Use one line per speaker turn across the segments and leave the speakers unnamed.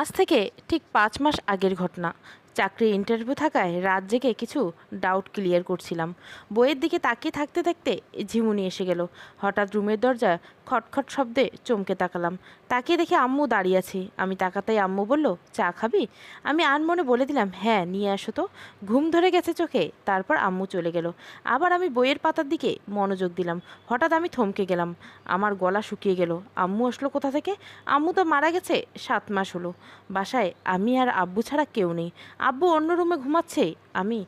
আজ থেকে ঠিক পাঁচ মাস আগের ঘটনা। চাকরি ইন্টারভিউ থাকায় রাত জেগে কিছু ডাউট ক্লিয়ার করছিলাম। বইয়ের দিকে তাকিয়ে থাকতে থাকতে ঝিমুনি এসে গেল। হঠাৎ রুমের দরজা খটখট শব্দে চমকে তাকালাম। তাকিয়ে দেখে আম্মু দাঁড়িয়ে আছে। আমি তাকাতেই আম্মু বলল, চা খাবি? আমি আনমনে বলে দিলাম হ্যাঁ নিয়ে আসো তো। ঘুম ধরে গেছে চোখে, তারপর আম্মু চলে গেল। আবার আমি বইয়ের পাতার দিকে মনোযোগ দিলাম। হঠাৎ আমি থমকে গেলাম। আমার গলা শুকিয়ে গেল। আম্মু আসলো কোথা থেকে? আম্মু তো মারা গেছে সাত মাস হলো। বাসায় আমি আর আব্বু ছাড়া কেউ নেই। আব্বু অন্য রুমে ঘুমাচ্ছে। আমি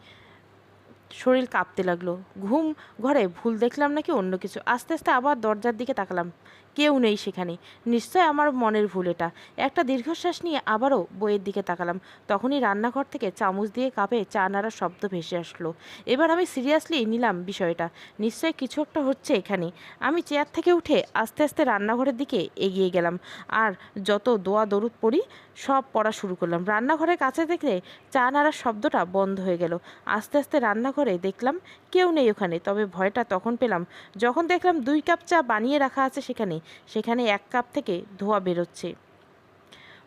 শরীর কাঁপতে লাগল। ঘুম ঘরে ভুল দেখলাম নাকি অন্য কিছু? আস্তে আস্তে আবার দরজার দিকে তাকালাম। কেউ নেই সেখানে। নিশ্চয় আমার মনের ভুল এটা। একটা দীর্ঘশ্বাস নিয়ে আবারও বইয়ের দিকে তাকালাম। তখনই রান্নাঘর থেকে চামচ দিয়ে কাপে চা নাড়ার শব্দ ভেসে আসলো। এবার আমি সিরিয়াসলি নিলাম বিষয়টা। নিশ্চয় কিছু একটা হচ্ছে এখানে। আমি চেয়ার থেকে উঠে আস্তে আস্তে রান্নাঘরের দিকে এগিয়ে গেলাম। আর যত দোয়া দরুদ পড়ি, সব পড়া শুরু করলাম। রান্নাঘরের কাছে দেখলে চা নাড়ার শব্দটা বন্ধ হয়ে গেল। আস্তে আস্তে রান্নাঘরে দেখলাম কেউ নেই ওখানে। তবে ভয়টা তখন পেলাম। যখন দেখলাম দুই কাপ চা বানিয়ে রাখা আছে সেখানে সেখানে এক কাপ থেকে ধোয়া বেরোচ্ছে।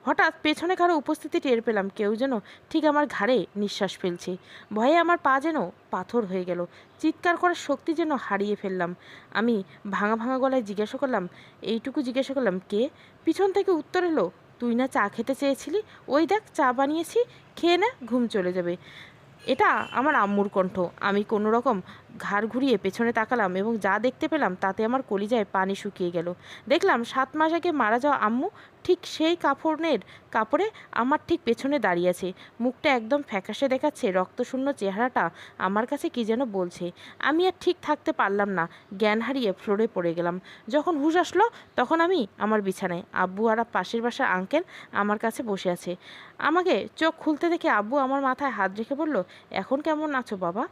হঠাৎ পেছনে কারও উপস্থিতি টের পেলাম, কেউ যেন ঠিক আমার ঘাড়ে নিঃশ্বাস ফেলছে। ভয়ে আমার পা যেন পাথর হয়ে গেল। চিৎকার করার শক্তি যেন হারিয়ে ফেললাম। আমি ভাঙা ভাঙা গলায় জিজ্ঞাসা করলাম, এইটুকু জিজ্ঞাসা করলাম কে? পিছন থেকে উত্তর এলো, তুই না চা খেতে চেয়েছিলি? ওই দেখ, চা বানিয়েছি, খেয়ে না, ঘুম চলে যাবে। এটা আমার আম্মুর কণ্ঠ। আমি কোনো রকম ঘাড় ঘুরিয়ে পেছনে তাকালাম এবং যা দেখতে পেলাম তাতে আমার কলিজায় পানি শুকিয়ে গেল। দেখলাম সাত মাস আগে মারা যাওয়া আম্মু ঠিক সেই কাপড়ের কাপড়ে আমার ঠিক পেছনে দাঁড়িয়ে আছে। মুখটা একদম ফ্যাকাশে দেখাচ্ছে, রক্তশূন্য চেহারাটা আমার কাছে কি যেন বলছে। আমি আর ঠিক থাকতে পারলাম না, জ্ঞান হারিয়ে ফ্লোরে পড়ে গেলাম। যখন হুশ আসলো তখন আমি আমার বিছানায়, আব্বু আর পাশের বাসার আঙ্কেল আমার কাছে বসে আছে। আমাকে চোখ খুলতে দেখে আব্বু আমার মাথায় হাত রেখে বলল, এখন কেমন আছো বাবা?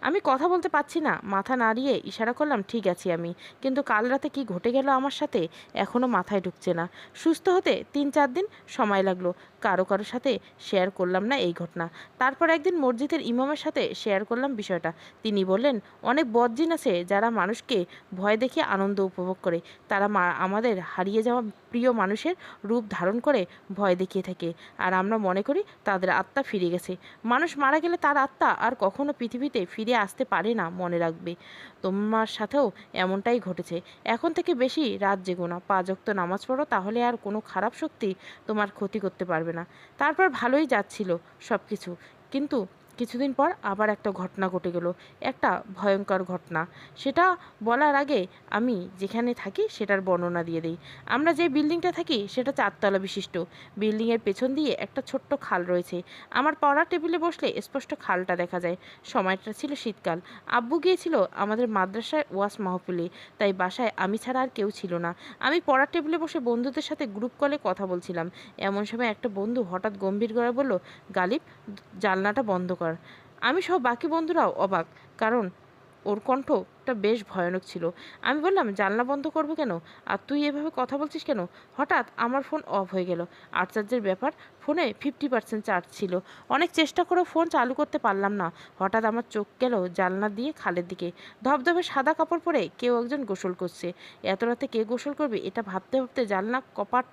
আমি কথা বলতে পারছি না। মাথা নাড়িয়ে ইশারা করলাম, ঠিক আছি আমি। কিন্তু কাল রাতে কি ঘটে গেল আমার সাথে? এখনও মাথায় ঢুকছে না। সুস্থ হতে তিন চার দিন সময় লাগল। কারও কারোর সাথে শেয়ার করলাম না এই ঘটনা। তারপর একদিন মসজিদের ইমামের সাথে শেয়ার করলাম বিষয়টা। তিনি বললেন, অনেক বদজিন আছে যারা মানুষকে ভয় দেখিয়ে আনন্দ উপভোগ করে। তারা আমাদের হারিয়ে যাওয়া প্রিয় মানুষের রূপ ধারণ করে ভয় দেখিয়ে থাকে। আর আমরা মনে করি তাদের আত্মা ফিরে গেছে। মানুষ মারা গেলে তার আত্মা আর কখনো পৃথিবীতে ফিরে আসতে পারে না মনে রাখবে। তোমার সাথেও এমনটাই ঘটেছে। এখন থেকে বেশি রাত জেগো না। পাজক্ত নামাজ পড়ো, তাহলে আর কোনো খারাপ শক্তি তোমার ক্ষতি করতে পারবে না। তারপর ভালোই যাচ্ছিল সব কিছু কিন্তু কিছুদিন পর আবার একটা ঘটনা ঘটে গেল, একটা ভয়ঙ্কর ঘটনা। সেটা বলার আগে আমি যেখানে থাকি সেটার বর্ণনা দিয়ে দিই। আমরা যে বিল্ডিংটা থাকি সেটা চারতলা বিশিষ্ট। বিল্ডিংয়ের পেছন দিয়ে একটা ছোট্ট খাল রয়েছে। আমার পড়ার টেবিলে বসলে স্পষ্ট খালটা দেখা যায়। সময়টা ছিল শীতকাল। আব্বু গিয়েছিল আমাদের মাদ্রাসায় ওয়াস মাহফিলে। তাই বাসায় আমি ছাড়া আর কেউ ছিল না। আমি পড়ার টেবিলে বসে বন্ধুদের সাথে গ্রুপ কলে কথা বলছিলাম। এমন সময় একটা বন্ধু হঠাৎ গম্ভীর গলায় বলল, গালিব, জানলাটা বন্ধ কর। আমি সহ বাকি বন্ধুরাও অবাক, কারণ ওর কণ্ঠটা বেশ ভয়ানক ছিল। আমি বললাম, জানলা বন্ধ করব কেন? আর তুই এভাবে কথা বলছিস কেন? হঠাৎ আমার ফোন অফ হয়ে গেল। আর চার্জের ব্যাপার, ফোনে ফিফটি পার্সেন্ট চার্জ ছিল। অনেক চেষ্টা করেও ফোন চালু করতে পারলাম না। হঠাৎ আমার চোখ গেল জানলা দিয়ে খালের দিকে। ধবধবে সাদা কাপড় পরে কেউ একজন গোসল করছে। এত রাতে কে গোসল করবে এটা ভাবতে ভাবতে জানলা কপাট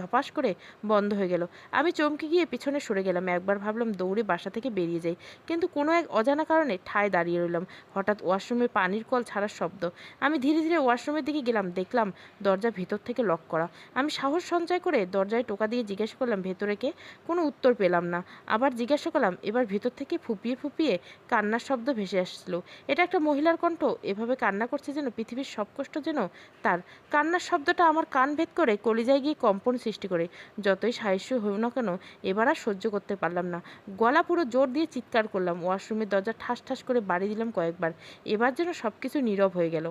ধপাস করে বন্ধ হয়ে গেল। আমি চমকে গিয়ে পিছনে সরে গেলাম। একবার ভাবলাম দৌড়ে বাসা থেকে বেরিয়ে যাই, কিন্তু কোনো এক অজানা কারণে ঠায় দাঁড়িয়ে রইলাম। হঠাৎ ওয়াশরুমে পানির কল ছাড়ার শব্দ। আমি ধীরে ধীরে ওয়াশরুমের দিকে গেলাম, দেখলাম দরজা ভেতর থেকে লক করা। আমি সাহস সঞ্চয় করে দরজায় টোকা দিয়ে জিজ্ঞাসা করলাম, ভেতরে কে? কোনো উত্তর পেলাম না। আবার জিজ্ঞাসা করলাম, এবার ভেতর থেকে ফুপিয়ে ফুপিয়ে কান্নার শব্দ ভেসে আসলো। এটা একটা মহিলার কণ্ঠ। এভাবে কান্না করছে যেন পৃথিবীর সব কষ্ট যেন তার। কান্নার শব্দটা আমার কান ভেদ করে কলিজায় গিয়ে কম্পন সৃষ্টি করে। যতই সাহিস্য হোক না কেন, এবার আর সহ্য করতে পারলাম না। গলা পুরো জোর দিয়ে চিৎকার করলাম। ওয়াশরুমের দরজা ঠাস ঠাস করে বাড়ি দিলাম কয়েকবার। এবার যেন সব কিছু নীরব হয়ে গেল।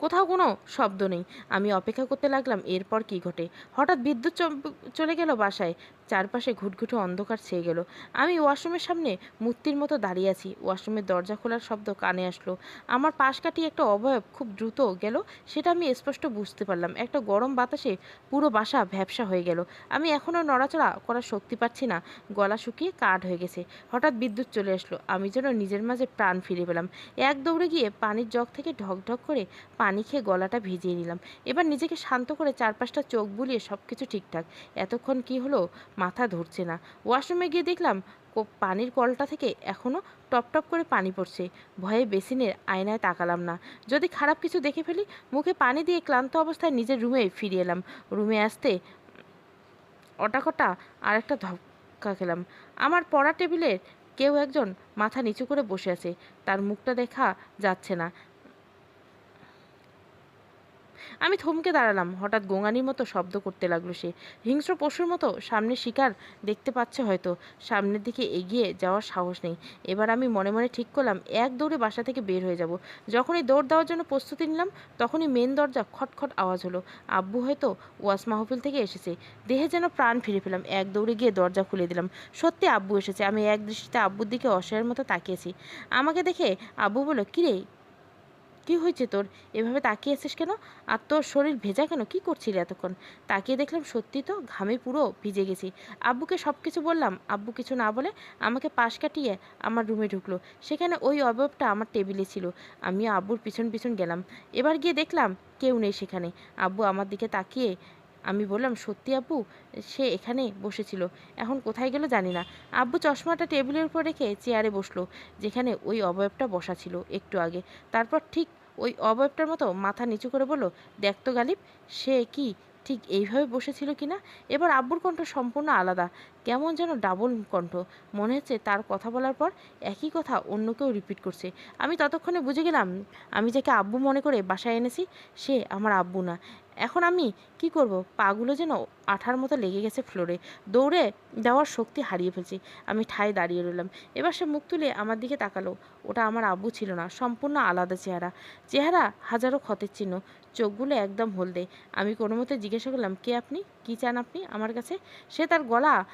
কোথাও কোনো শব্দ নেই। আমি অপেক্ষা করতে লাগলাম, এরপর কি ঘটে? হঠাৎ বিদ্যুৎ চলে গেল বাসায়। চারপাশে ঘুটঘুটে অন্ধকার ছেয়ে গেল। আমি ওয়াশরুমের সামনে মূর্তির মতো দাঁড়িয়ে আছি। ওয়াশরুমের দরজা খোলার শব্দ কানে আসলো। আমার পাশ কাটিয়ে একটা অবয়ব খুব দ্রুত গেল, সেটা আমি স্পষ্ট বুঝতে পারলাম। একটা গরম বাতাসে পুরো বাসা ভ্যাবসা হয়ে গেল। আমি এখনও নড়াচড়া করার শক্তি পাচ্ছি না। গলা শুকিয়ে কাঠ হয়ে গেছে। হঠাৎ বিদ্যুৎ চলে আসলো। আমি যেন নিজের মাঝে প্রাণ ফিরে পেলাম। এক দৌড়ে গিয়ে পানির জগ থেকে ঢক ঢক করে পানি খেয়ে গলাটা ভিজিয়ে নিলাম। এবার নিজেকে শান্ত করে চারপাশটা চোখ বুলিয়ে সব কিছু ঠিকঠাক। এতক্ষণ কি হলো? মাথা ধরছে না। ওয়াশরুমে গিয়ে দেখলাম পানির কলটা থেকে এখনও টপ টপ করে পানি পড়ছে। ভয়ে বেসিনের আয়নায় তাকালাম না। যদি খারাপ কিছু দেখে ফেলি, মুখে পানি দিয়ে ক্লান্ত অবস্থায় নিজের রুমে ফিরে এলাম। রুমে আসতে অটাকটা আর একটা ধক্কা খেলাম। আমার পড়া টেবিলের কেউ একজন মাথা নিচু করে বসে আছে। তার মুখটা দেখা যাচ্ছে না। আমি থমকে দাঁড়ালাম। হঠাৎ গোঙানির মতো শব্দ করতে লাগল সে। হিংস্র পশুর মতো সামনে শিকার দেখতে পাচ্ছে হয়তো। সামনের দিকে এগিয়ে যাওয়ার সাহস নেই। এবার আমি মনে মনে ঠিক করলাম, এক দৌড়ে বাসা থেকে বের হয়ে যাব। যখনই দৌড় দেওয়ার জন্য প্রস্তুতি নিলাম, তখনই মেন দরজা খটখট আওয়াজ হলো। আব্বু হয়তো ওয়াস মাহফিল থেকে এসেছে। দেহে যেন প্রাণ ফিরে পেলাম। এক দৌড়ে গিয়ে দরজা খুলে দিলাম। সত্যি আব্বু এসেছে। আমি এক দৃষ্টিতে আব্বুর দিকে অসহায়ের মতো তাকিয়েছি। আমাকে দেখে আব্বু বলল, কিরে কি হয়েছে তোর? এভাবে তাকিয়ে আছিস কেন? আর তোর শরীর ভেজা কেন? কি করছিলি এতক্ষণ? তাকিয়ে দেখলাম সত্যি তো ঘামে পুরো ভিজে গেছি। আব্বুকে সব কিছু বললাম। আব্বু কিছু না বলে আমাকে পাশ কাটিয়ে আমার রুমে ঢুকলো। সেখানে ওই অবয়বটা আমার টেবিলে ছিল। আমি আব্বুর পিছন পিছন গেলাম। এবার গিয়ে দেখলাম কেউ নেই সেখানে। আব্বু আমার দিকে তাকিয়ে আমি বললাম, সত্যি আব্বু? সে এখানে বসেছিল। এখন কোথায় গেল জানি না। আব্বু চশমাটা টেবিলের উপর রেখে চেয়ারে বসল, যেখানে ওই অবয়বটা বসা ছিল একটু আগে। তারপর ঠিক ওই অবয়বটার মতো মাথা নিচু করে বলল, দেখ তো গালিব, সে কি ঠিক এইভাবে বসেছিল কি না? এবার আব্বুর কণ্ঠ সম্পূর্ণ আলাদা, কেমন যেন ডাবল কণ্ঠ। মনে হচ্ছে তার কথা বলার পর একই কথা অন্য কেউ রিপিট করছে। আমি ততক্ষণে বুঝে গেলাম, আমি যাকে আব্বু মনে করে বাসায় এনেছি, সে আমার আব্বু না। এখন আমি কি করব? পাগুলো যেন আঠার মতো লেগে গেছে ফ্লোরে। দৌড়ে যাওয়ার শক্তি হারিয়ে ফেলছি। আমি ঠায় দাঁড়িয়ে রইলাম। এবার সে মুখ তুলে আমার দিকে তাকালো। ওটা আমার আব্বু ছিল না, সম্পূর্ণ আলাদা চেহারা। চেহারা হাজারো ক্ষতের চিহ্ন। চোখগুলো একদম হলদে। আমি কোনো মতে জিজ্ঞাসা করলাম, কে আপনি? কি চান আপনি আমার কাছে? সে তার গলা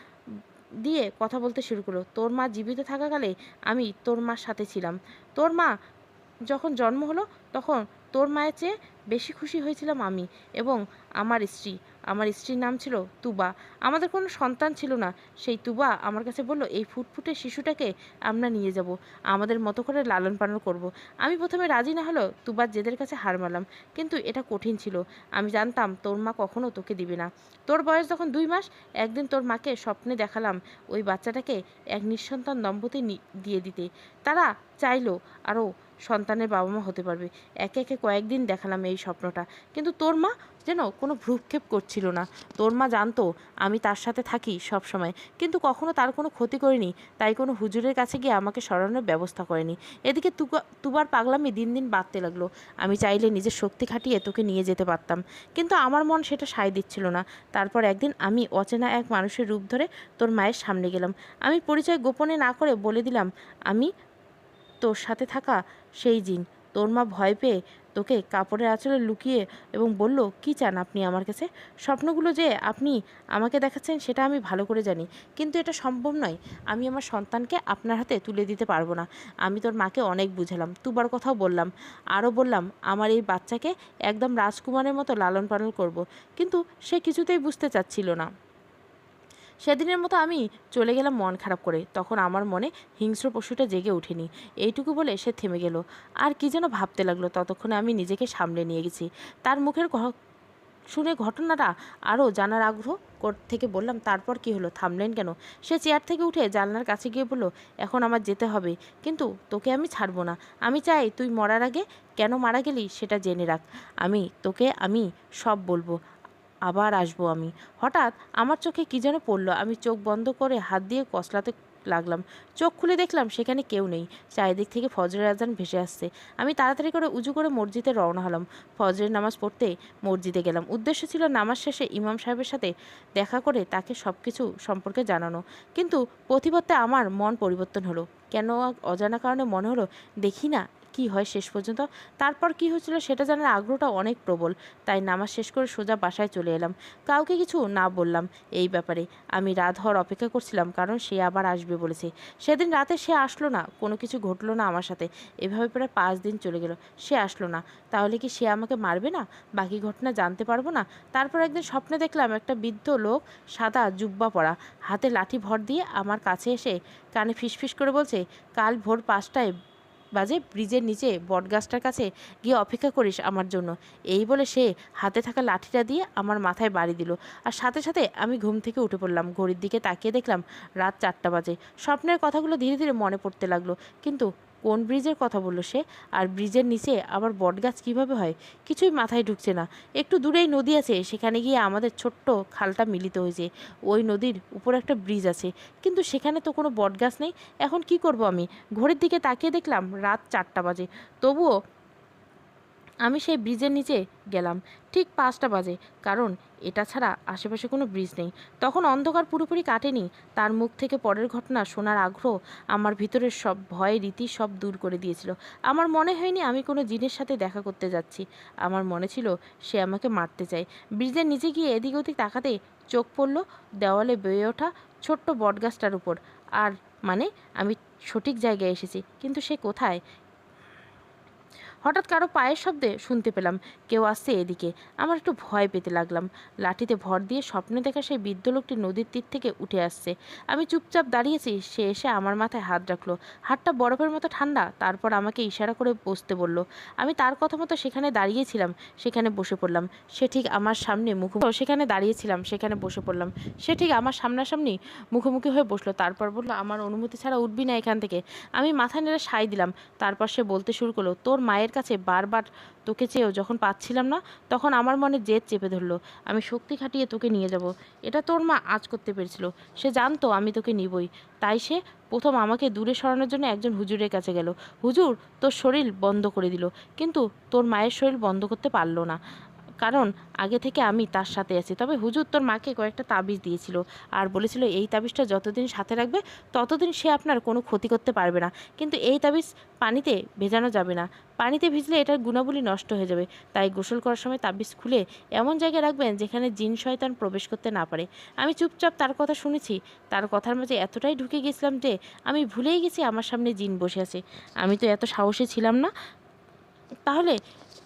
দিয়ে কথা বলতে শুরু করল, তোর মা জীবিত থাকাকালে আমি তোর মার সাথে ছিলাম। তোর মা যখন জন্ম হলো, তখন তোর মায়ের চেয়ে বেশি খুশি হয়েছিলাম আমি এবং আমার স্ত্রী। আমার স্ত্রীর নাম ছিল তুবা। আমাদের কোনো সন্তান ছিল না। সেই তুবা আমার কাছে বলল, এই ফুটফুটে শিশুটাকে আমরা নিয়ে যাব। আমাদের মতো করে লালন পালন করব। আমি প্রথমে রাজি না হলেও তুবার জেদের কাছে হার মারলাম কিন্তু এটা কঠিন ছিল। আমি জানতাম তোর মা কখনো তোকে দিবে না। তোর বয়স যখন দুই মাস, একদিন তোর মাকে স্বপ্নে দেখালাম ওই বাচ্চাটাকে এক নিঃসন্তান দম্পতি দিয়ে দিতে। তারা চাইলো আরও সন্তানের বাবা মা হতে পারবে। একে একে কয়েকদিন দেখালাম এই স্বপ্নটা। কিন্তু তোর মা যেন কোনো ভ্রুক্ষেপ করছিল না। তোর মা জানতো, আমি তার সাথে থাকি সব সময় কিন্তু কখনো তার কোনো ক্ষতি করিনি, তাই কোনো হুজুরের কাছে গিয়ে আমাকে সরানোর ব্যবস্থা করেনি। এদিকে তুবা- তুবার পাগলামি দিন দিন বাড়তে লাগল। আমি চাইলে নিজের শক্তি খাটিয়ে তোকে নিয়ে যেতে পারতাম। কিন্তু আমার মন সেটা সায় দিচ্ছিল না। তারপর একদিন আমি অচেনা এক মানুষের রূপ ধরে তোর মায়ের সামনে গেলাম। আমি পরিচয় গোপনে না করে বলে দিলাম, আমি তোর সাথে থাকা সেই জিন। তোর মা ভয় পেয়ে তোকে কাপড়ের আঁচলে লুকিয়ে এবং বলল, কি চান আপনি আমার কাছে? স্বপ্নগুলো যে আপনি আমাকে দেখাচ্ছেন সেটা আমি ভালো করে জানি। কিন্তু এটা সম্ভব নয়। আমি আমার সন্তানকে আপনার হাতে তুলে দিতে পারব না। আমি তোর মাকে অনেক বুঝালাম। তুবার কথাও বললাম। আরও বললাম, আমার এই বাচ্চাকে একদম রাজকুমারের মতো লালন পালন করব। কিন্তু সে কিছুতেই বুঝতে চাচ্ছিল না। সেদিনের মতো আমি চলে গেলাম মন খারাপ করে। তখন আমার মনে হিংস্র পশুটা জেগে ওঠেনি। এইটুকু বলে সে থেমে গেল। আর কি যেন ভাবতে লাগল, ততক্ষণে আমি নিজেকে সামলে নিয়ে গেছি। তার মুখের শুনে ঘটনাটা আরও জানার আগ্রহ থেকে বললাম, তারপর কি হলো? থামলেন কেন? সে চেয়ার থেকে উঠে জানলার কাছে গিয়ে বলল, এখন আমার যেতে হবে। কিন্তু তোকে আমি ছাড়বো না। আমি চাই তুই মরার আগে কেন মারা গেলি সেটা জেনে রাখ। আমি তোকে, আমি সব বলব। আবার আসব আমি। হঠাৎ আমার চোখে কী যেন পড়ল। আমি চোখ বন্ধ করে হাত দিয়ে কসলাতে লাগলাম। চোখ খুলে দেখলাম সেখানে কেউ নেই। চারিদিক থেকে ফজরের আজান ভেসে আসছে। আমি তাড়াতাড়ি করে উজু করে মসজিদে রওনা হলাম। ফজরের নামাজ পড়তে মসজিদে গেলাম। উদ্দেশ্য ছিল নামাজ শেষে ইমাম সাহেবের সাথে দেখা করে তাকে সব কিছু সম্পর্কে জানানো। কিন্তু প্রতিপত্তে আমার মন পরিবর্তন হলো। কেন অজানা কারণে মনে হলো, দেখি না কি হয় শেষ পর্যন্ত। তারপর কি হয়েছিল সেটা জানার আগ্রহটা অনেক প্রবল। তাই নামাজ শেষ করে সোজা বাসায় চলে এলাম। কাউকে কিছু না বললাম এই ব্যাপারে। আমি রাত হওয়ার অপেক্ষা করছিলাম কারণ সে আবার আসবে বলেছে। সেদিন রাতে সে আসলো না। কোনো কিছু ঘটলো না আমার সাথে। এভাবে প্রায় পাঁচ দিন চলে গেল। সে আসলো না। তাহলে কি সে আমাকে মারবে না? বাকি ঘটনা জানতে পারব না? তারপর একদিন স্বপ্নে দেখলাম একটা বৃদ্ধ লোক সাদা জুব্বা পরা। হাতে লাঠি ভর দিয়ে আমার কাছে এসে কানে ফিসফিস করে বলছে, কাল ভোর পাঁচটায় বাজে ব্রিজের নিচে বটগাছটার কাছে গিয়ে অপেক্ষা করিস আমার জন্য। এই বলে সে হাতে থাকা লাঠিটা দিয়ে আমার মাথায় বাড়ি দিল। আর সাথে সাথে আমি ঘুম থেকে উঠে পড়লাম। ঘড়ির দিকে তাকিয়ে দেখলাম রাত চারটা বাজে। স্বপ্নের কথাগুলো ধীরে ধীরে মনে পড়তে লাগল। কিন্তু কোন ব্রিজের কথা বলল সে? আর ব্রিজের নিচে আবার বটগাছ কীভাবে হয়? কিছুই মাথায় ঢুকছে না। একটু দূরেই নদী আছে, সেখানে গিয়ে আমাদের ছোট্ট খালটা মিলিত হয়েছে। ওই নদীর উপর একটা ব্রিজ আছে। কিন্তু সেখানে তো কোনো বটগাছ নেই। এখন কি করব আমি? ঘড়ির দিকে তাকিয়ে দেখলাম রাত চারটা বাজে। তবুও আমি সেই ব্রিজের নিচে গেলাম, ঠিক পাঁচটা বাজে। কারণ এটা ছাড়া আশেপাশে কোনো ব্রিজ নেই। তখন অন্ধকার পুরোপুরি কাটেনি। তার মুখ থেকে পরের ঘটনা শোনার আগ্রহ আমার ভিতরের সব ভয় রীতি সব দূর করে দিয়েছিল। আমার মনে হয়নি আমি কোনো জিনের সাথে দেখা করতে যাচ্ছি। আমার মনে ছিল সে আমাকে মারতে চায়। ব্রিজের নিচে গিয়ে এদিক ওদিক তাকাতে চোখ পড়ল দেওয়ালে বেয়ে ওঠা ছোট্ট বটগাছটার উপর। আর মানে আমি সঠিক জায়গায় এসেছি, কিন্তু সে কোথায়? হঠাৎ কারও পায়ের শব্দে শুনতে পেলাম, কেউ আসছে এদিকে। আমার একটু ভয় পেতে লাগলাম। লাঠিতে ভর দিয়ে স্বপ্নে দেখা সেই বৃদ্ধ লোকটি নদীর তীর থেকে উঠে আসছে। আমি চুপচাপ দাঁড়িয়েছি, সে এসে আমার মাথায় হাত রাখল। হাতটা বরফের মতো ঠান্ডা, তারপর আমাকে ইশারা করে বসতে বলল। আমি তার কথা মতো সেখানে দাঁড়িয়েছিলাম, সেখানে বসে পড়লাম। সে ঠিক আমার সামনে মুখ সেখানে দাঁড়িয়েছিলাম, সেখানে বসে পড়লাম। সে ঠিক আমার সামনাসামনি মুখোমুখি হয়ে বসল, তারপর বলল, আমার অনুমতি ছাড়া উঠবি না এখান থেকে। আমি মাথা নেড়ে সাই দিলাম। তারপর সে বলতে শুরু করল, তোর মায়ের কাছে বারবার তোকে চেয়েও যখন পাচ্ছিলাম না, তখন আমার মনে জেদ চেপে ধরলো। আমি শক্তি খাটিয়ে তোকে নিয়ে যাব। এটা তোর মা আজ করতে পেরেছিল। সে জানতো আমি তোকে নিবই। তাই সে প্রথম আমাকে দূরে সরানোর জন্য একজন হুজুরের কাছে গেল। হুজুর, তোর শরীর বন্ধ করে দিল। কিন্তু তোর মায়ের শরীর বন্ধ করতে পারল না। কারণ আগে থেকে আমি তার সাথে আছি। তবে হুজুর তোর মাকে কয়েকটা তাবিজ দিয়েছিল আর বলেছিল, এই তাবিজটা যতদিন সাথে রাখবে, ততদিন সে আপনার কোনো ক্ষতি করতে পারবে না। কিন্তু এই তাবিজ পানিতে ভেজানো যাবে না। পানিতে ভিজলে এটার গুণাবলী নষ্ট হয়ে যাবে। তাই গোসল করার সময় তাবিজ খুলে এমন জায়গায় রাখবেন যেখানে জিন শয়তান প্রবেশ করতে না পারে। আমি চুপচাপ তার কথা শুনেছি। তার কথার মাঝে এতটাই ঢুকে গেছিলাম যে আমি ভুলেই গেছি আমার সামনে জিন বসে আছে। আমি তো এত সাহসী ছিলাম না। তাহলে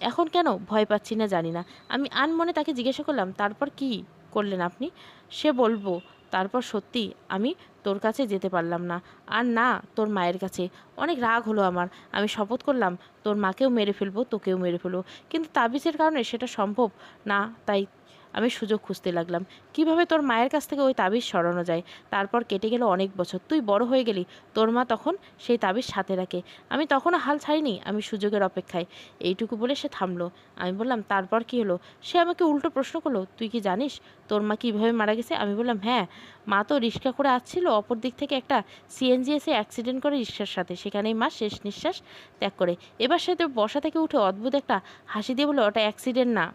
এখন কেন? ভয় পাচ্ছি না, জানি না। আমি আনমনে তাকে জিজ্ঞাসা করলাম, তারপর কি করলেন আপনি? সে বলব, তারপর সত্যি আমি তোর কাছে যেতে পারলাম না। আর না, তোর মায়ের কাছে। অনেক রাগ হলো আমার। আমি শপথ করলাম, তোর মাকেও মেরে ফেলব, তোকেও মেরে ফেলব। কিন্তু তাবিজের কারণে সেটা সম্ভব না। তাই আমি সুযোগ খুঁজতে লাগলাম। কীভাবে তোর মায়ের কাছ থেকে ওই তাবিজ সরানো যায়? তারপর কেটে গেল অনেক বছর। তুই বড় হয়ে গেলি। তোর মা তখন সেই তাবিজ সাথে রাখে। আমি তখনও হাল ছাড়িনি, আমি সুযোগের অপেক্ষায়। এইটুকু বলে সে থামলো। আমি বললাম, তারপর কি হলো? সে আমাকে উল্টো প্রশ্ন করল, তুই কি জানিস তোর মা কীভাবে মারা গেছে? আমি বললাম হ্যাঁ মা তো রিক্সা করে আসছিল অপর দিক থেকে একটা সিএনজি এসে অ্যাক্সিডেন্ট করে রিক্সার সাথে। সেখানেই মা শেষ নিঃশ্বাস ত্যাগ করে। এবার সে তো বসা থেকে উঠে অদ্ভুত একটা হাসি দিয়ে বলল, ওটা অ্যাক্সিডেন্ট না।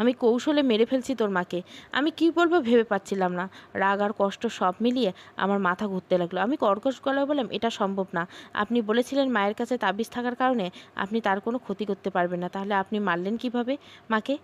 আমি কৌশলে মেরে ফেলছি তোর মাকে। আমি কি বলব ভেবে পাচ্ছিলাম না। রাগ আর কষ্ট সব মিলিয়ে আমার মাথা ঘুরতে লাগল। আমি কর্কশ গলায় বললাম, এটা সম্ভব না। আপনি বলেছিলেন মায়ের কাছে তাবিজ থাকার কারণে আপনি তার কোনো ক্ষতি করতে পারবেন না। তাহলে আপনি মারলেন কীভাবে মাকে?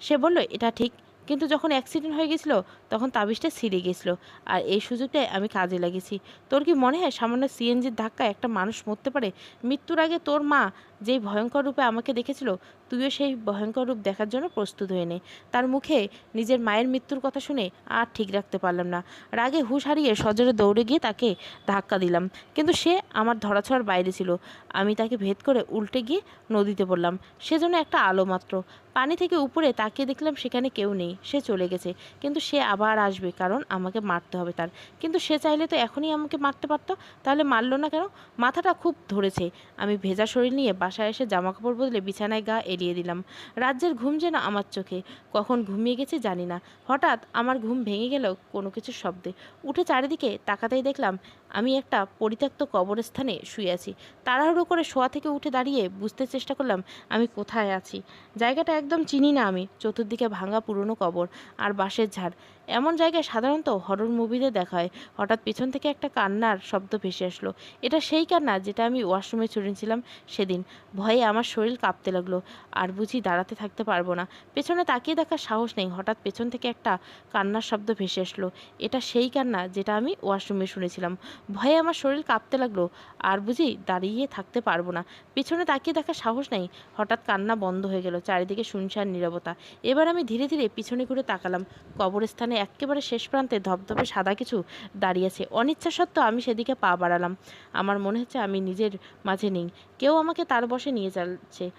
সে বলল, এটা ঠিক। কিন্তু যখন অ্যাক্সিডেন্ট হয়ে গেছিল, তখন তাবিজটা ছিঁড়ে গেছিল। আর এই সুযোগটায় আমি কাজে লাগিয়েছি। তোর কি মনে হয় সামান্য সিএনজির ধাক্কায় একটা মানুষ মরতে পারে? মৃত্যুর আগে তোর মা যেই ভয়ঙ্কর রূপে আমাকে দেখেছিল, তুইও সেই ভয়ঙ্কর রূপ দেখার জন্য প্রস্তুত হয়ে নে। তার মুখে নিজের মায়ের মৃত্যুর কথা শুনে আর ঠিক রাখতে পারলাম না। রাগে হুশ হারিয়ে সজোরে দৌড়ে গিয়ে তাকে ধাক্কা দিলাম। কিন্তু সে আমার ধরাছোঁয়ার বাইরে ছিল। আমি তাকে ভেদ করে উল্টে গিয়ে নদীতে পড়লাম। সেজন্য একটা আলো মাত্র। পানি থেকে উপরে তাকিয়ে দেখলাম সেখানে কেউ নেই। সে চলে গেছে। কিন্তু সে আবার আসবে, কারণ আমাকে মারতে হবে তার। কিন্তু সে চাইলে তো এখনই আমাকে মারতে পারতো। তাহলে মারলো না কেন? মাথাটা খুব ধরেছে। আমি ভেজা শরীর নিয়ে বাসায় এসে জামা কাপড় বদলে বিছানায় গা এড়িয়ে দিলাম। রাজ্যের ঘুম যেন আমার চোখে। কখন ঘুমিয়ে গেছে জানি না। হঠাৎ আমার ঘুম ভেঙে গেল কোনো কিছু শব্দে। উঠে চারিদিকে তাকাতেই দেখলাম আমি একটা পরিত্যক্ত কবরস্থানে শুয়ে আছি। তাড়াহুড়ো করে শোয়া থেকে উঠে দাঁড়িয়ে বুঝতে চেষ্টা করলাম, আমি কোথায় আছি? জায়গাটা একদম চিনি না আমি। চতুর্দিকে ভাঙা পুরনো কবর আর বাঁশের ঝাড়। এমন জায়গায় সাধারণত হরর মুভিতে দেখা হয়। হঠাৎ পেছন থেকে একটা কান্নার শব্দ ভেসে আসলো। এটা সেই কান্না যেটা আমি ওয়াশরুমে ছুড়েছিলাম সেদিন। ভয়ে আমার শরীর কাঁপতে লাগল আর বুঝি দাঁড়াতে থাকতে পারব না। পেছনে তাকিয়ে দেখার সাহস নেই। হঠাৎ পেছন থেকে একটা কান্নার শব্দ ভেসে আসলো। এটা সেই কান্না যেটা আমি ওয়াশরুমে শুনেছিলাম। ভয়ে আমার শরীর কাঁপতে লাগল। আর বুঝি দাঁড়িয়ে থাকতে পারব না। পিছনে তাকিয়ে দেখার সাহস নেই। হঠাৎ কান্না বন্ধ হয়ে গেল, চারিদিকে শুনশান নীরবতা। এবার আমি ধীরে ধীরে পিছনে ঘুরে তাকালাম। কবরস্থানে একেবারে শেষ প্রান্তে ধপধপে সাদা কিছু দাঁড়িয়েছে অনিচ্ছা সত্ত্বেও আমি সেদিকে পা বাড়ালাম। আমার মনে হচ্ছে আমি নিজের মাঝে নেই। কেউ আমাকে তার বসে নিয়ে যাচ্ছে।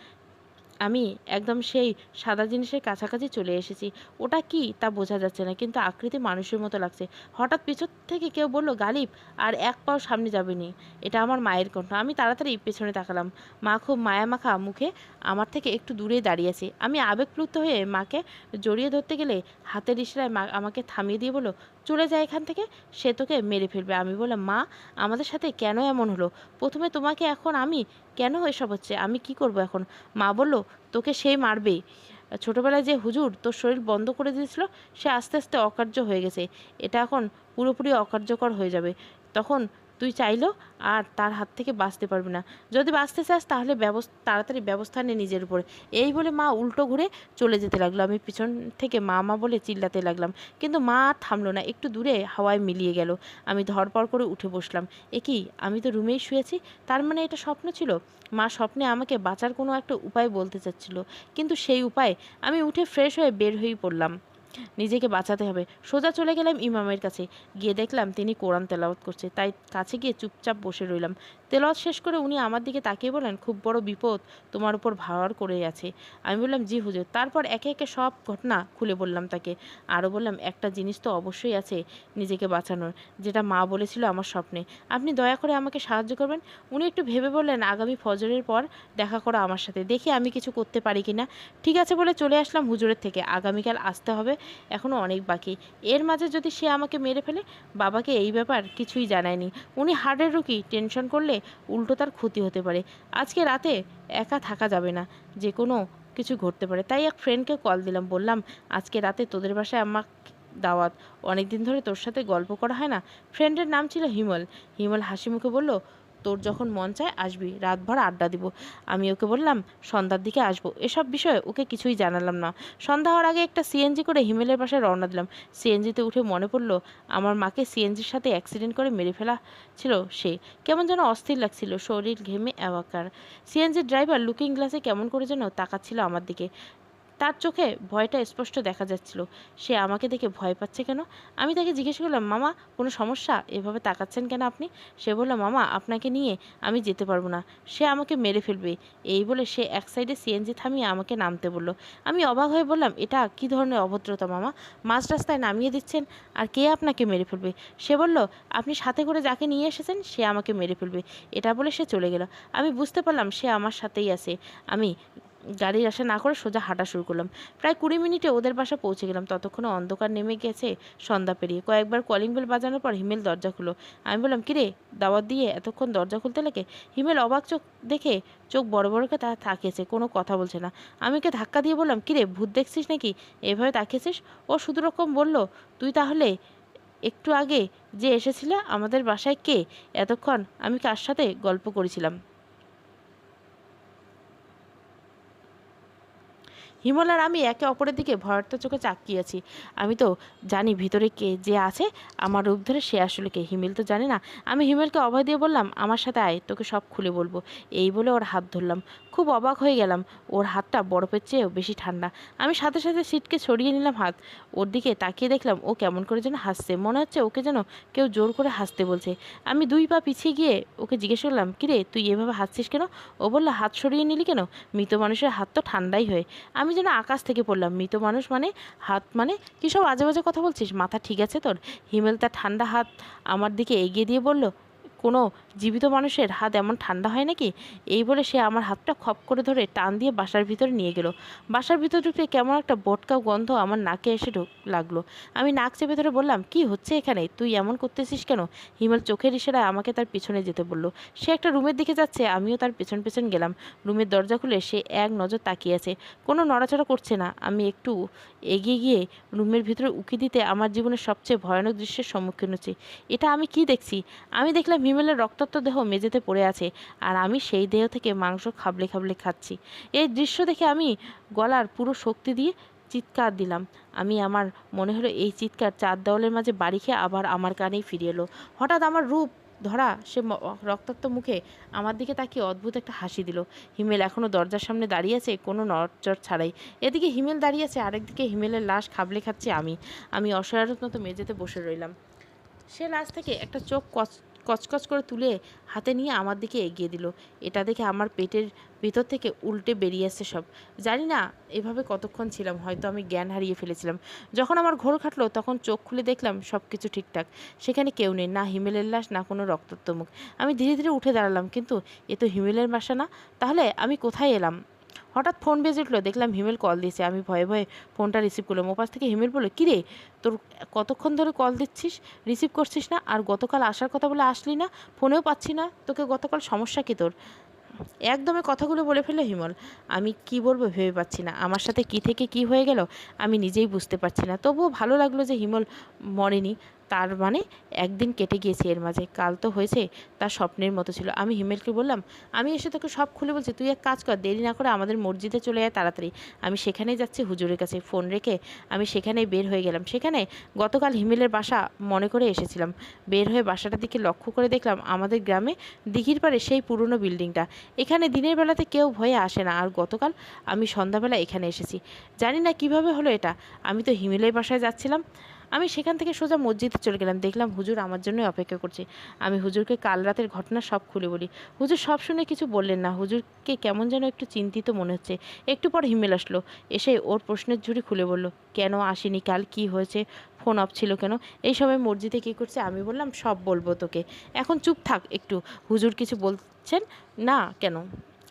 আমি একদম সেই সাদা জিনিসের কাছাকাছি চলে এসেছি। ওটা কি? তা বোঝা যাচ্ছে না, কিন্তু আকৃতি মানুষের মতো লাগছে। হঠাৎ পিছন থেকে কেউ বলল, গালিব, আর এক পাও সামনে যাবেনি এটা আমার মায়ের কণ্ঠ। আমি তাড়াতাড়ি পেছনে তাকালাম। মা খুব মায়া মাখা মুখে আমার থেকে একটু দূরে দাঁড়িয়েছে আমি আবেগপ্লুত হয়ে মাকে জড়িয়ে ধরতে গেলে হাতের ইশারায় মা আমাকে থামিয়ে দিয়ে বলল চলে যায় এখান থেকে, সে তোকে মেরে ফেলবে। আমি বললাম, মা, আমাদের সাথে কেন এমন হলো? প্রথমে তোমাকে এখন আমি কেন এসব হচ্ছে? আমি কি করব এখন? মা বলল, তোকে সেই মারবে ছোটবেলায় যে হুজুর তোর শরীর বন্ধ করে দিয়েছিল, সে আস্তে আস্তে অকার্য হয়ে গেছে। এটা এখন পুরোপুরি অকার্যকর হয়ে যাবে। তখন তুই চাইলেও আর তার হাত থেকে বাঁচতে পারবি না। যদি বাঁচতে চাস তাহলে ব্যবস্থা তাড়াতাড়ি ব্যবস্থা নে নিজের উপরে। এই বলে মা উল্টো ঘুরে চলে যেতে লাগল। আমি পিছন থেকে মা মা বলে চিল্লাতে লাগলাম। কিন্তু মা আর থামলো না। একটু দূরে হাওয়ায় মিলিয়ে গেল। আমি ধরপড় করে উঠে বসলাম। এ কি, আমি তো রুমেই শুয়েছি? তার মানে এটা স্বপ্ন ছিল? মা স্বপ্নে আমাকে বাঁচার কোনো একটা উপায় বলতে চাচ্ছিল। কিন্তু সেই উপায় আমি উঠে ফ্রেশ হয়ে বের হয়েই পড়লাম। নিজেকে বাঁচাতে হবে। সোজা চলে গেলাম ইমামের কাছে। গিয়ে দেখলাম তিনি কোরআন তেলাওয়াত করছে। তাই কাছে গিয়ে চুপচাপ বসে রইলাম। তেলাওয়াত শেষ করে উনি আমার দিকে তাকিয়ে বলেন খুব বড় বিপদ তোমার উপর ভার করে আছে আমি বললাম, জি হুজুর। তারপর একে একে সব ঘটনা খুলে বললাম তাকে। আরও বললাম, একটা জিনিস তো অবশ্যই আছে নিজেকে বাঁচানোর, যেটা মা বলেছিল আমার স্বপ্নে। আপনি দয়া করে আমাকে সাহায্য করবেন? উনি একটু ভেবে বললেন, আগামী ফজরের পর দেখা করো আমার সাথে। দেখি আমি কিছু করতে পারি কি না ঠিক আছে বলে চলে আসলাম হুজুরের থেকে। আগামীকাল আসতে হবে। এখনও অনেক বাকি। এর মাঝে যদি সে আমাকে মেরে ফেলে, বাবাকে এই ব্যাপার কিছুই জানায়নি। উনি হার্টের রুগী টেনশন করলে উল্টো তার ক্ষতি হতে পারে। আজকে রাতে একা থাকা যাবে না যে কোনো কিছু ঘটতে পারে। তাই এক ফ্রেন্ডকে কল দিলাম, বললাম, আজকে রাতে তোদের বাসায় আমার দাওয়াত। অনেক দিন ধরে তোর সাথে গল্প করা হয় না? ফ্রেন্ডের নাম ছিল হিমল। হিমল হাসি মুখে বলল তোর যখন মন চায় আসবি, রাতভর আড্ডা দিব। আমি ওকে বললাম, সন্ধ্যার দিকে আসব। এসব বিষয়ে ওকে কিছুই জানালাম না। সন্ধ্যা হওয়ার আগে একটা সিএনজি করে হিমেলের পাশে রওনা দিলাম। সিএনজিতে উঠে মনে পড়ল, আমার মাকে সিএনজির সাথে অ্যাক্সিডেন্ট করে মেরে ফেলা ছিল সে। কেমন যেন অস্থির লাগছিল, শরীর ঘেমে এওয়াকার সিএনজির ড্রাইভার লুকিং গ্লাসে কেমন করে যেন তাকাচ্ছিল আমার দিকে। তার চোখে ভয়টা স্পষ্ট দেখা যাচ্ছিল। সে আমাকে দেখে ভয় পাচ্ছে কেন? আমি তাকে জিজ্ঞেস করলাম, মামা, কোনো সমস্যা? এভাবে তাকাচ্ছেন কেন আপনি? সে বলল, মামা, আপনাকে নিয়ে আমি যেতে পারব না। সে আমাকে মেরে ফেলবে। এই বলে সে এক সাইডে সিএনজি থামিয়ে আমাকে নামতে বলল। আমি অবাক হয়ে বললাম, এটা কি ধরনের অভদ্রতা, মামা? মাঝ রাস্তায় নামিয়ে দিচ্ছেন, আর কে আপনাকে মেরে ফেলবে? সে বলল, আপনি সাথে করে যাকে নিয়ে এসেছেন, সে আমাকে মেরে ফেলবে। এটা বলে সে চলে গেল। আমি বুঝতে পারলাম সে আমার সাথেই আছে। আমি গাড়ির আশা না করে সোজা হাঁটা শুরু করলাম। প্রায় কুড়ি মিনিটে ওদের বাসা পৌঁছে গেলাম। ততক্ষণে অন্ধকার নেমে গেছে সন্ধ্যা পেরিয়ে। কয়েকবার কলিং বেল বাজানোর পর হিমেল দরজা খুলো আমি বললাম কিরে দাওয়াত দিয়ে এতক্ষণ দরজা খুলতে লাগে? হিমেল অবাক চোখ দেখে চোখ বড় বড় করে তা তাকিয়েছে, কোনো কথা বলছে না। আমি ওকে ধাক্কা দিয়ে বললাম কিরে ভূত দেখছিস নাকি? এভাবে তাকিয়েছিস? ও শুধু রকম বলল, তুই তাহলে একটু আগে যে এসেছিলে আমাদের বাসায় কে? এতক্ষণ আমি কার সাথে গল্প করেছিলাম? হিমল আর আমি একে অপরের দিকে ভয়ার্থ চোখে চাকিয়েছি। আমি তো জানি ভিতরে কে যে আছে, আমার রূপ ধরে সে আসলে কে? হিমেল তো জানে না। আমি হিমেলকে অভয় দিয়ে বললাম, আমার সাথে আয়, তোকে সব খুলে বলব। এই বলে ওর হাত ধরলাম। খুব অবাক হয়ে গেলাম, ওর হাতটা বরফের চেয়েও বেশি ঠান্ডা। আমি সাথে সাথে সিটকে সরিয়ে নিলাম হাত। ওর দিকে তাকিয়ে দেখলাম ও কেমন করে যেন হাসছে। মনে হচ্ছে ওকে যেন কেউ জোর করে হাসতে বলছে। আমি দুই পা পিছিয়ে গিয়ে ওকে জিজ্ঞেস করলাম, কিরে, তুই এভাবে হাসছিস কেন? ও বলল, হাত সরিয়ে নিলি কেন? মৃত মানুষের হাত তো ঠান্ডাই হয়। আমি যেন আকাশ থেকে পড়লাম। মৃত মানুষ মানে হাত মানে কী সব আজে বাজে কথা বলছিস? মাথা ঠিক আছে তোর? হিমেল তার ঠান্ডা হাত আমার দিকে এগিয়ে দিয়ে বলল কোনো জীবিত মানুষের হাত এমন ঠান্ডা হয় নাকি? এই বলে সে আমার হাতটা খপ করে ধরে টান দিয়ে বাসার ভিতরে নিয়ে গেল। বাসার ভিতর ঢুকতে কেমন একটা বটকা গন্ধ আমার নাকে এসে ঢুক লাগল। আমি নাক চেপে ধরে বললাম, কি হচ্ছে এখানে? তুই এমন করতেছিস কেন? হিমেল চোখের ইশারায় আমাকে তার পিছনে যেতে বলল। সে একটা রুমের দিকে যাচ্ছে, আমিও তার পেছন পেছন গেলাম। রুমের দরজা খুলে সে এক নজর তাকিয়ে আছে। কোনো নড়াচড়া করছে না। আমি একটু এগিয়ে গিয়ে রুমের ভিতরে উকি দিতে আমার জীবনের সবচেয়ে ভয়ানক দৃশ্যের সম্মুখীন হচ্ছে। এটা আমি কি দেখছি? আমি দেখলাম হিমেলের রক্তাক্ত দেহ মেঝেতে পড়ে আছে আর আমি সেই দেহ থেকে মাংস খাবলে খাবলে খাচ্ছি। এই দৃশ্য দেখে আমি গলার পুরো শক্তি দিয়ে চিৎকার দিলাম। আমি আমার মনে হলো এই চিৎকার চার দেওয়ালের মাঝে বাড়ি খেয়ে আবার আমার কানেই ফিরে এলো। হঠাৎ আমার রূপ ধরা সে রক্তাক্ত মুখে আমার দিকে তাকিয়ে অদ্ভুত একটা হাসি দিল। হিমেল এখনও দরজার সামনে দাঁড়িয়ে আছে, কোনো নড়চড় ছাড়াই। এদিকে হিমেল দাঁড়িয়ে আছে, আরেকদিকে হিমেলের লাশ খাবলে খাচ্ছি আমি। আমি অসহায়ত মতো মেঝেতে বসে রইলাম। সে লাশ থেকে একটা চোখ কচ কচকচ করে তুলে হাতে নিয়ে আমার দিকে এগিয়ে দিল। এটা দেখে আমার পেটের ভিতর থেকে উল্টে বেরিয়ে আসছে সব। জানি না এভাবে কতক্ষণ ছিলাম, হয়তো আমি জ্ঞান হারিয়ে ফেলেছিলাম। যখন আমার ঘোর খাটলো তখন চোখ খুলে দেখলাম সব কিছু ঠিকঠাক। সেখানে কেউ নেই, না হিমেলের লাশ, না কোনো রক্তাক্ত মুখ। আমি ধীরে ধীরে উঠে দাঁড়ালাম, কিন্তু এ তো হিমেলের বাসা না। তাহলে আমি কোথায় এলাম? হঠাৎ ফোন বেজে উঠল, দেখলাম হিমেল কল দিয়েছে। আমি ভয়ে ভয়ে ফোনটা রিসিভ করলাম। ওপাশ থেকে হিমেল বলল কিরে তোর কতক্ষণ ধরে কল দিচ্ছিস? রিসিভ করছিস না? আর গতকাল আসার কথা বলে আসলি না? ফোনেও পাচ্ছি না। তোকে গতকাল সমস্যা কি তোর? একদমে কথাগুলো বলে ফেলল হিমল। আমি কি বলব ভেবে পাচ্ছি না। আমার সাথে কি থেকে কি হয়ে গেল, আমি নিজেই বুঝতে পারছি না। তবুও ভালো লাগল যে হিমল মরেনি। তার মানে একদিন কেটে গিয়েছে এর মাঝে। কাল তো হয়েছে, তার স্বপ্নের মতো ছিল। আমি হিমেলকে বললাম, আমি এসে তোকে সব খুলে বলছি। তুই এক কাজ কর, দেরি না করে আমাদের মসজিদে চলে যায় তাড়াতাড়ি। আমি সেখানেই যাচ্ছি হুজুরের কাছে ফোন রেখে। আমি সেখানেই বের হয়ে গেলাম। সেখানে গতকাল হিমেলের বাসা মনে করে এসেছিলাম। বের হয়ে বাসাটার দিকে লক্ষ্য করে দেখলাম আমাদের গ্রামে দিঘির পাড়ে সেই পুরনো বিল্ডিংটা। এখানে দিনের বেলাতে কেউ ভয়ে আসে না। আর গতকাল আমি সন্ধ্যাবেলা এখানে এসেছি। জানি না কীভাবে হলো এটা। আমি তো হিমেলের বাসায় যাচ্ছিলাম। আমি সেখান থেকে সোজা মসজিদে চলে গেলাম। দেখলাম হুজুর আমার জন্যই অপেক্ষা করছে। আমি হুজুরকে কাল রাতের ঘটনা সব খুলে বলি। হুজুর সব শুনে কিছু বললেন না। হুজুরকে কেমন যেন একটু চিন্তিত মনে হচ্ছে। একটু পর হিমেল আসলো। এসে ওর প্রশ্নের ঝুড়ি খুলে বলল, কেন আসেনি কাল? কি হয়েছে? ফোন অফ ছিল কেন? এই সময় মসজিদে কী করছে? আমি বললাম, সব বলব তোকে। এখন চুপ থাক একটু। হুজুর কিছু বলছেন? না, কেন?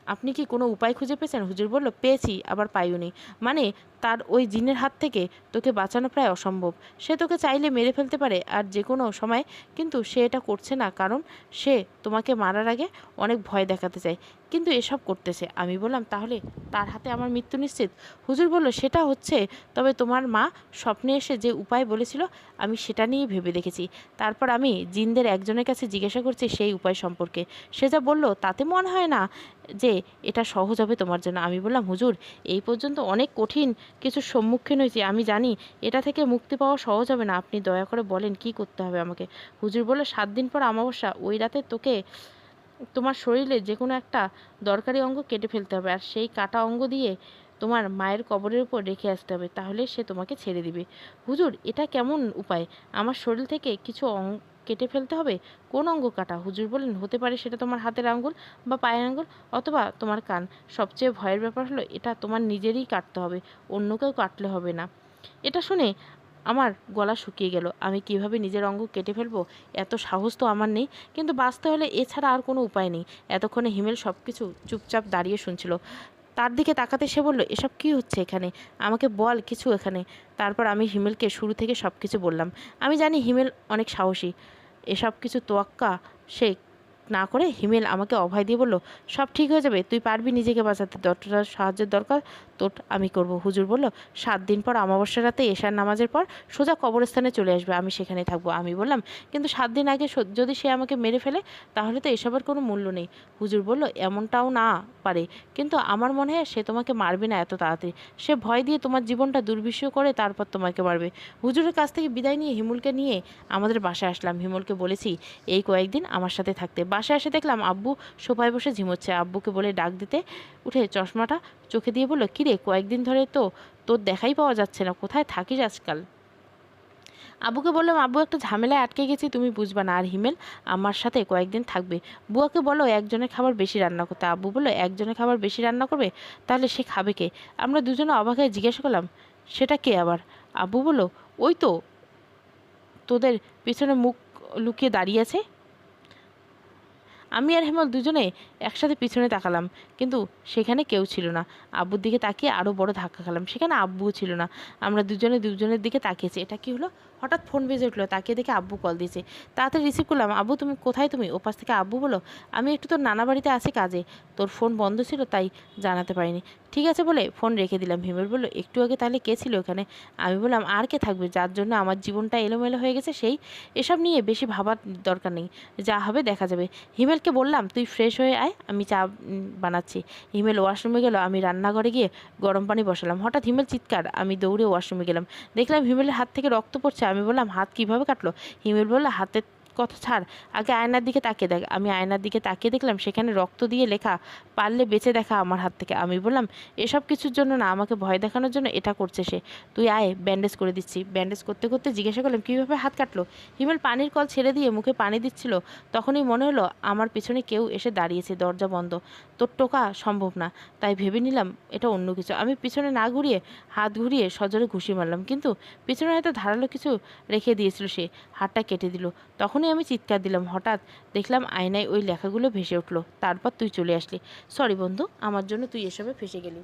আপনি কি কোনো উপায় খুঁজে পেয়েছেন? হুজুর বলল, পেয়েছি, আবার পাইওনি মানে তার ওই জিনের হাত থেকে তোকে বাঁচানো প্রায় অসম্ভব। সে তোকে চাইলে মেরে ফেলতে পারে আর যে কোনো সময়, কিন্তু সে এটা করছে না। কারণ সে তোমাকে মারার আগে অনেক ভয় দেখাতে চায়। কিন্তু এসব করতেছে। আমি বললাম, তাহলে তার হাতে আমার মৃত্যু নিশ্চিত? হুজুর বলল, সেটা হচ্ছে, তবে তোমার মা স্বপ্নে এসে যে উপায় বলেছিল, আমি সেটা নিয়ে ভেবে দেখেছি। তারপর আমি জিনদের একজনের কাছে জিজ্ঞাসা করছি সেই উপায় সম্পর্কে। সে যা বলল, তাতে মনে হয় না যে এটা সহজ হবে তোমার জন্য। আমি বললাম, হুজুর, এই পর্যন্ত অনেক কঠিন কিছু সম্মুখীন হয়েছি। আমি জানি এটা থেকে মুক্তি পাওয়া সহজ হবে না। আপনি দয়া করে বলেন, কি করতে হবে আমাকে? হুজুর বলল, সাত দিন পর অমাবস্যা। ওই রাতে তোকে তোমার শরীরে যে কোনো একটা দরকারি অঙ্গ কেটে ফেলতে হবে, আর সেই কাটা অঙ্গ দিয়ে তোমার মায়ের কবরের উপর রেখে আসতে হবে, তাহলে সে তোমাকে ছেড়ে দিবে। হুজুর, এটা কেমন উপায়? আমার শরীর থেকে কিছু অঙ্গ কেটে ফেলতে হবে? কোন অঙ্গ কাটা? হুজুর বললেন, হতে পারে সেটা তোমার হাতের আঙ্গুল বা পায়ের আঙ্গুল অথবা তোমার কান। সবচেয়ে ভয়ের ব্যাপার হলো, এটা তোমার নিজেরই কাটতে হবে, অন্য কেউ কাটলে হবে না। এটা শুনে আমার গলা শুকিয়ে গেল। আমি কীভাবে নিজের অঙ্গ কেটে ফেলব? এত সাহস তো আমার নেই। কিন্তু বাঁচতে হলে এছাড়া আর কোনো উপায় নেই। এতক্ষণে হিমেল সব কিছু চুপচাপ দাঁড়িয়ে শুনছিল। তার দিকে তাকাতে সে বলল, এসব কি হচ্ছে এখানে? আমাকে বল কিছু এখানে। তারপর আমি হিমেলকে শুরু থেকে সব কিছু বললাম। আমি জানি হিমেল অনেক সাহসী। এসব কিছু তোয়াক্কা সে না করে হিমেল আমাকে অভয় দিয়ে বলল, সব ঠিক হয়ে যাবে। তুই পারবি নিজেকে বাঁচাতে। যতটা সাহায্যের দরকার তোর আমি করব। হুজুর বলল, সাত দিন পর অমাবস্যা রাতে এশার নামাজের পর সোজা কবরস্থানে চলে আসবে, আমি সেখানে থাকব। আমি বললাম, কিন্তু সাত দিন আগে যদি সে আমাকে মেরে ফেলে, তাহলে তো এসবের কোনো মূল্য নেই। হুজুর বলল, এমনটাও না পারে, কিন্তু আমার মনে হয় সে তোমাকে মারবে না এত তাড়াতাড়ি। সে ভয় দিয়ে তোমার জীবনটা দুর্বিষহ করে, তারপর তোমাকে মারবে। হুজুরের কাছ থেকে বিদায় নিয়ে হিমুলকে নিয়ে আমাদের বাসায় আসলাম। হিমুলকে বলেছি, এই কয়েকদিন আমার সাথে থাকতে। বাসায় এসে দেখলাম আব্বু সোফায় বসে ঝিমোচ্ছে। আব্বুকে বলে, ডাক দিতে। উঠে চশমাটা চোখে দিয়ে বলল, কিরে, কয়েকদিন ধরে তো তোর দেখাই পাওয়া যাচ্ছে না, কোথায় থাকিস আজকাল? আবুকে বললাম আব্বু একটা ঝামেলায় আটকে গেছি, তুমি বুঝবা না। আর হিমেল, আমার সাথে কয়েকদিন থাকবে। বুয়াকে বলো, একজনের খাবার বেশি রান্না করতে। আব্বু বলল, একজনের খাবার বেশি রান্না করবে? তাহলে সে খাবে কে? আমরা দুজনে অবাক জিজ্ঞাসা করলাম, সেটা কে আবার? আব্বু বলল, ওই তো তোদের পিছনে মুখ লুকিয়ে দাঁড়িয়ে আছে। আমি আর হেমল দুজনে একসাথে পিছনে তাকালাম, কিন্তু সেখানে কেউ ছিল না। আব্বুর দিকে তাকিয়ে আরও বড় ধাক্কা খেলাম, সেখানে আব্বুও ছিল না। আমরা দুজনে দুজনের দিকে তাকিয়েছি। এটা কি হলো? হঠাৎ ফোন বেজে উঠল তাকে দেখে আব্বু কল দিয়েছে। তাড়াতাড়ি রিসিভ করলাম, আব্বু তুমি কোথায় তুমি? ওপাশ থেকে আব্বু বলো আমি একটু তোর নানা বাড়িতে আছি কাজে। তোর ফোন বন্ধ ছিল, তাই জানাতে পারিনি। ঠিক আছে বলে ফোন রেখে দিলাম, হিমেল বলল, একটু আগে তাহলে কে ছিল ওখানে? আমি বললাম, আর কে থাকবে? যার জন্য আমার জীবনটা এলোমেলো হয়ে গেছে, সেই এসব নিয়ে বেশি ভাবার দরকার নেই। যা হবে দেখা যাবে। হিমেলকে বললাম, তুই ফ্রেশ হয়ে আয়, আমি চা বানাচ্ছি। হিমেল ওয়াশরুমে গেল, আমি রান্নাঘরে গিয়ে গরম পানি বসালাম। হঠাৎ হিমেল চিৎকার, আমি দৌড়ে ওয়াশরুমে গেলাম। দেখলাম হিমেলের হাত থেকে রক্ত পড়ছে আমি বললাম হাত কীভাবে কাটলো? হিমেল বলল হাতের কথা ছাড়। আগে আয়নার দিকে তাকিয়ে দেখ। আমি আয়নার দিকে তাকিয়ে দেখলাম সেখানে রক্ত দিয়ে লেখা, পারলে বেঁচে দেখা আমার হাত থেকে। আমি বললাম, এসব কিছুর জন্য না, আমাকে ভয় দেখানোর জন্য এটা করছে সে। তুই আয় ব্যান্ডেজ করে দিচ্ছি। ব্যান্ডেজ করতে করতে জিজ্ঞাসা করলাম, কীভাবে হাত কাটলো? হিমেল পানির কল ছেড়ে দিয়ে মুখে পানি দিচ্ছিল। তখনই মনে হলো, আমার পিছনে কেউ এসে দাঁড়িয়েছে, দরজা বন্ধ। তোর টোকা সম্ভব না। তাই ভেবে নিলাম, এটা অন্য কিছু। আমি পিছনে না ঘুরিয়ে, হাত ঘুরিয়ে সজোরে ঘুষি মারলাম। কিন্তু পিছনে হয়তো ধারালো কিছু রেখে দিয়েছিল সে। হাতটা কেটে দিল। তখনই আমি চিৎকার দিলাম। হঠাৎ দেখলাম আয়নায় ওই লেখাগুলো ভেসে উঠল। তারপর তুই চলে আসলি। সরি বন্ধু, আমার জন্য তুই এসবে ফেসে গেলি।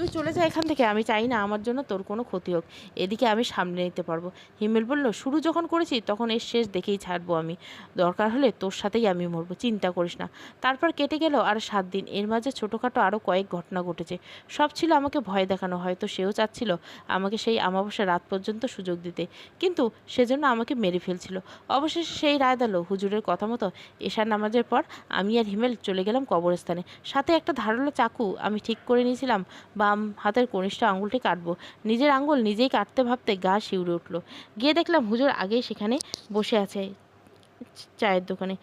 তুই চলে যা এখান থেকে, আমি চাই না আমার জন্য তোর কোনো ক্ষতি হোক। এদিকে আমি সামনে নিতে পারব। হিমেল বলল, শুরু যখন করেছি, তখন এর শেষ দেখেই ছাড়বো আমি। দরকার হলে তোর সাথেই আমি মরবো, চিন্তা করিস না। তারপর কেটে গেল আর সাত দিন। এর মাঝে ছোটোখাটো আরও কয়েক ঘটনা ঘটেছে। সব ছিল আমাকে ভয় দেখানো, হয়তো সেও চাচ্ছিল আমাকে সেই আমাবস্যা রাত পর্যন্ত সুযোগ দিতে। কিন্তু সেজন্য আমাকে মেরে ফেলছিল। অবশেষে সেই রায় দিল হুজুরের কথা মতো এশার নামাজের পর আমি আর হিমেল চলে গেলাম কবরস্থানে। সাথে একটা ধারালো চাকু আমি ঠিক করে নিয়েছিলাম বাম হাতের কনিষ্ঠ আঙুলটি কাটবো। নিজের আঙুল নিজেই কাটতে ভাবতে গা শিউরে উঠল। গিয়ে দেখলাম হুজুর আগেই সেখানে বসে আছে চায়ের দোকানে।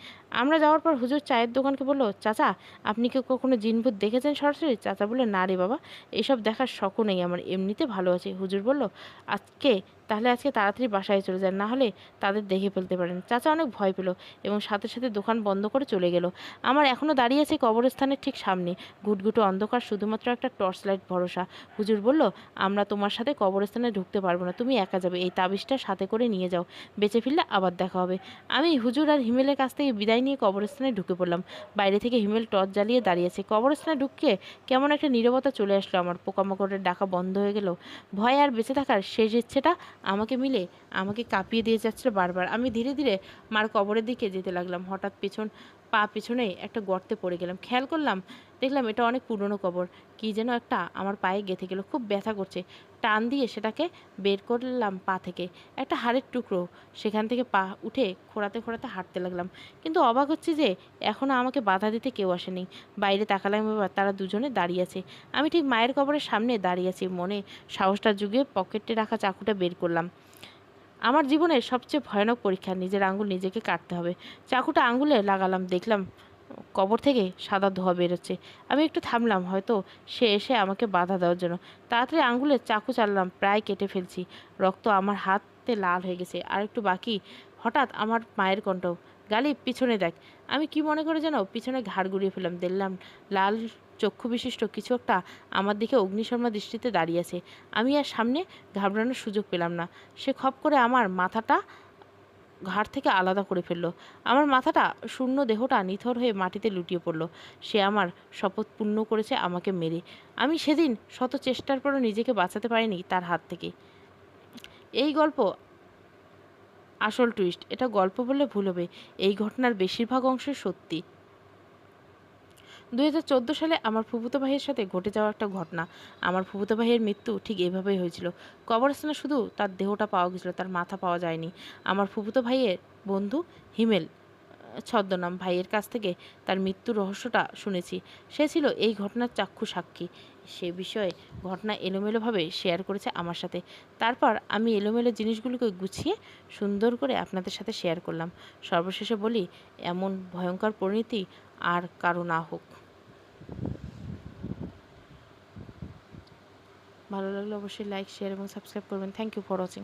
আমরা যাওয়ার পর হুজুর চায়ের দোকানকে বলল, চাচা, আপনি কি কখনো জিনভূত দেখেছেন সরাসরি? চাচা বলল না রে বাবা, এসব দেখার শখও নেই আমার, এমনিতে ভালো আছে। হুজুর বলল, আজকে তাহলে আজকে তাড়াতাড়ি বাসায় চলে যান, না হলে তাদের দেখে ফেলতে পারেন। চাচা অনেক ভয় পেল এবং সাথে সাথে দোকান বন্ধ করে চলে গেল। আমার এখনও দাঁড়িয়ে আছে কবরস্থানের ঠিক সামনে। ঘুটঘুটো অন্ধকার, শুধুমাত্র একটা টর্চ লাইট ভরসা। হুজুর বলল, আমরা তোমার সাথে কবরস্থানে ঢুকতে পারব না, তুমি একা যাবে। এই তাবিজটা সাথে করে নিয়ে যাও। বেঁচে ফিরলে আবার দেখা হবে। আমি হুজুর আর হিমেলের কাছ থেকে বিদায় নিয়ে কবরস্থানে ঢুকে পড়লাম। বাইরে থেকে হিমেল টর্চ জ্বালিয়ে দাঁড়িয়েছে কবরস্থানে ঢুকিয়ে কেমন একটা নীরবতা চলে আসলো আমার। পোকামাকড়ের ডাকা বন্ধ হয়ে গেল। ভয় আর বেঁচে থাকার শেষ ইচ্ছেটা আমাকে মিলে আমাকে কাঁপিয়ে দিয়ে যাচ্ছিল বারবার। আমি ধীরে ধীরে মার কবরের দিকে যেতে লাগলাম। হঠাৎ পেছন পা পিছনে একটা গর্তে পড়ে গেলাম। খেয়াল করলাম, দেখলাম এটা অনেক পুরনো কবর। কী যেন একটা আমার পায়ে গেঁথে গেল, খুব ব্যথা করছে। টান দিয়ে সেটাকে বের করলাম পা থেকে। একটা হাড়ের টুকরো, সেখান থেকে পা উঠে খোঁড়াতে খোঁড়াতে হাঁটতে লাগলাম। কিন্তু অবাক হচ্ছে যে এখনও আমাকে বাধা দিতে কেউ আসেনি। বাইরে তাকালাম এবার, তারা দুজনে দাঁড়িয়ে আছে। আমি ঠিক মায়ের কবরের সামনে দাঁড়িয়ে আছি, মনে সাহসটা যুগে পকেটে রাখা চাকুটা বের করলাম। আমার জীবনের সবচেয়ে ভয়ানক পরীক্ষা, নিজের আঙ্গুল নিজেকে কাটতে হবে। চাকুটা আঙ্গুলে লাগালাম, দেখলাম কবর থেকে সাদা ধোয়া বেরোচ্ছে। আমি একটু থামলাম হয়তো, সে এসে আমাকে বাধা দেওয়ার জন্য। তাড়াতাড়ি আঙ্গুলে চাকু চাললাম, প্রায় কেটে ফেলছি। রক্ত আমার হাতে লাল হয়ে গেছে। আর একটু বাকি, হঠাৎ আমার মায়ের কণ্ঠ গালি পিছনে দেখ। আমি কি মনে করে যেন পিছনে ঘাড় ঘুরিয়ে ফেললাম, দেখলাম লাল চক্ষু বিশিষ্ট কিছু একটা আমার দিকে অগ্নিশর্মা দৃষ্টিতে দাঁড়িয়ে আছে। আমি আর সামনে ঘাবড়ানোর সুযোগ পেলাম না। সে খপ করে আমার মাথাটা ঘাড় থেকে আলাদা করে ফেলল। আমার মাথাটা শূন্য দেহটা নিথর হয়ে মাটিতে লুটিয়ে পড়ল। সে আমার শপথ পূর্ণ করেছে আমাকে মেরে। আমি সেদিন শত চেষ্টার পরও নিজেকে বাঁচাতে পারিনি তার হাত থেকে। এই গল্প আসল টুইস্ট এটা গল্প বললে ভুল হবে। এই ঘটনার বেশিরভাগ অংশ সত্যি। দুই হাজার চোদ্দ সালে আমার ফুফুতো ভাইয়ের সাথে ঘটে যাওয়া একটা ঘটনা। আমার ফুফুতো ভাইয়ের মৃত্যু ঠিক এভাবেই হয়েছিল। কবরস্থানে শুধু তার দেহটা পাওয়া গেছিল, তার মাথা পাওয়া যায়নি। আমার ফুফুতো ভাইয়ের বন্ধু হিমেল, ছদ্মনাম ভাইয়ের কাছ থেকে তার মৃত্যুর রহস্যটা শুনেছি। সে ছিল এই ঘটনার চাক্ষু সাক্ষী। সে বিষয়ে ঘটনা এলোমেলোভাবে শেয়ার করেছে আমার সাথে। তারপর আমি এলোমেলো জিনিসগুলোকে গুছিয়ে সুন্দর করে আপনাদের সাথে শেয়ার করলাম। সর্বশেষে বলি, এমন ভয়ঙ্কর পরিণতি আর কারও না হোক। ভালো লাগলে অবশ্যই লাইক শেয়ার এবং সাবস্ক্রাইব করবেন। Thank you for watching